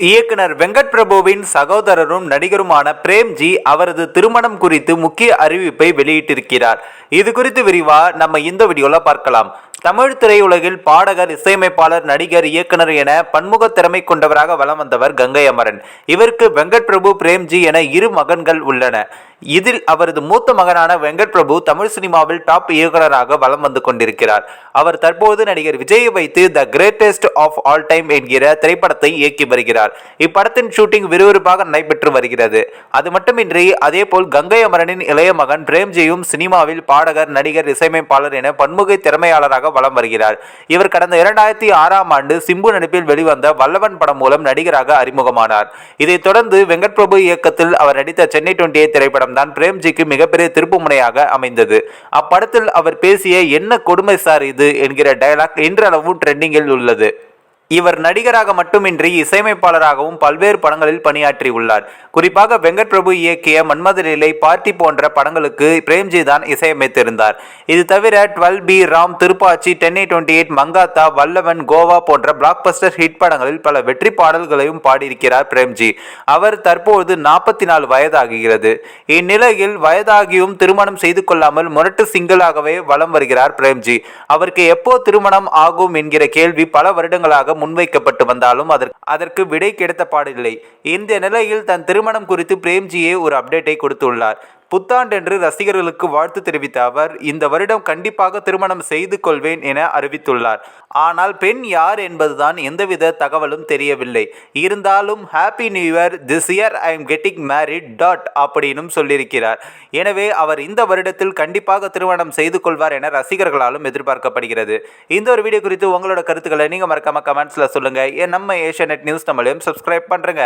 இயக்குனர் வெங்கட் பிரபுவின் சகோதரரும் நடிகருமான பிரேம்ஜி அவரது திருமணம் குறித்து முக்கிய அறிவிப்பை வெளியிட்டிருக்கிறார். இது குறித்து விரிவா நம்ம இந்த வீடியோவில் பார்க்கலாம். தமிழ் திரையுலகில் பாடகர் இசையமைப்பாளர் நடிகர் இயக்குனர் என பன்முக திறமை கொண்டவராக வலம் வந்தவர் கங்கை அமரன் இவருக்கு வெங்கட் பிரபு பிரேம்ஜி என இரு மகன்கள் உள்ளன. இதில் அவரது மூத்த மகனான வெங்கட் பிரபு தமிழ் சினிமாவில் டாப் இயக்குனராக வலம் வந்து கொண்டிருக்கிறார். அவர் தற்போது நடிகர் விஜயை வைத்து the greatest of all time என்கிற திரைப்படத்தை இயக்கி வருகிறார். இப்படத்தின் ஷூட்டிங் விறுவிறுப்பாக நடைபெற்று வருகிறது. அது மட்டுமின்றி அதேபோல் கங்கை அமரனின் இளைய மகன் பிரேம்ஜியும் சினிமாவில் பாடகர் நடிகர் இசையமைப்பாளர் என பன்முக திறமையாளராக வலம் வருகிறார். இவர் கடந்த இரண்டாயிரத்தி ஆறாம் ஆண்டு சிம்பு நடிப்பில் வெளிவந்த வல்லவன் படம் மூலம் நடிகராக அறிமுகமானார். இதைத் தொடர்ந்து வெங்கட் பிரபு இயக்கத்தில் அவர் நடித்த சென்னை டுவெண்ட்டி திரைப்படம் தான் பிரேம்ஜிக்கு மிகப்பெரிய திருப்புமுனையாக அமைந்தது. அப்படத்தில் அவர் பேசிய என்ன கொடுமை சார் இது? என்கிற டயலாக் இன்றளவும் ட்ரெண்டிங்கில் உள்ளது. இவர் நடிகராக மட்டுமின்றி இசையமைப்பாளராகவும் பல்வேறு படங்களில் பணியாற்றியுள்ளார். குறிப்பாக வெங்கட் பிரபு இயக்கிய மன்மத பார்ட்டி போன்ற படங்களுக்கு பிரேம்ஜி தான் இசையமைத்திருந்தார். இது தவிர twelve P Ram Thiruppachi Chennai twenty eight Mankatha Vallavan Goa போன்ற பிளாக் பஸ்டர் ஹிட் படங்களில் பல வெற்றி பாடல்களையும் பாடியிருக்கிறார் பிரேம்ஜி. அவர் தற்போது நாற்பத்தி நாலு வயதாகிறது இந்நிலையில் வயதாகியும் திருமணம் செய்து கொள்ளாமல் முரட்டு சிங்கிளாகவே வலம் வருகிறார் பிரேம்ஜி. அவருக்கு எப்போ திருமணம் ஆகும் என்கிற கேள்வி பல வருடங்களாக முன்வைக்கப்பட்டு வந்தாலும் அதற்கு அதற்கு விடை கிடைத்த பாடில்லை இந்த நிலையில் தன் திருமணம் குறித்து பிரேம்ஜியே ஒரு அப்டேட்டை கொடுத்துள்ளார். புத்தாண்டென்று ரசிகர்களுக்கு வாழ்த்து தெரிவித்த அவர் இந்த வருடம் கண்டிப்பாக திருமணம் செய்து கொள்வேன் என அறிவித்துள்ளார். ஆனால் பெண் யார் என்பதுதான் எந்தவித தகவலும் தெரியவில்லை. இருந்தாலும் happy new year this year I am getting married dot அப்படின்னும் சொல்லியிருக்கிறார். எனவே அவர் இந்த வருடத்தில் கண்டிப்பாக திருமணம் செய்து கொள்வார் என ரசிகர்களாலும் எதிர்பார்க்கப்படுகிறது. இந்த ஒரு வீடியோ குறித்து உங்களோட கருத்துக்களை நீங்கள் மறக்காம கமெண்ட்ஸில் சொல்லுங்கள் ஏன் நம்ம ஏஷியா நெட் நியூஸ் தமிழையும் சப்ஸ்கிரைப் பண்ணுறேங்க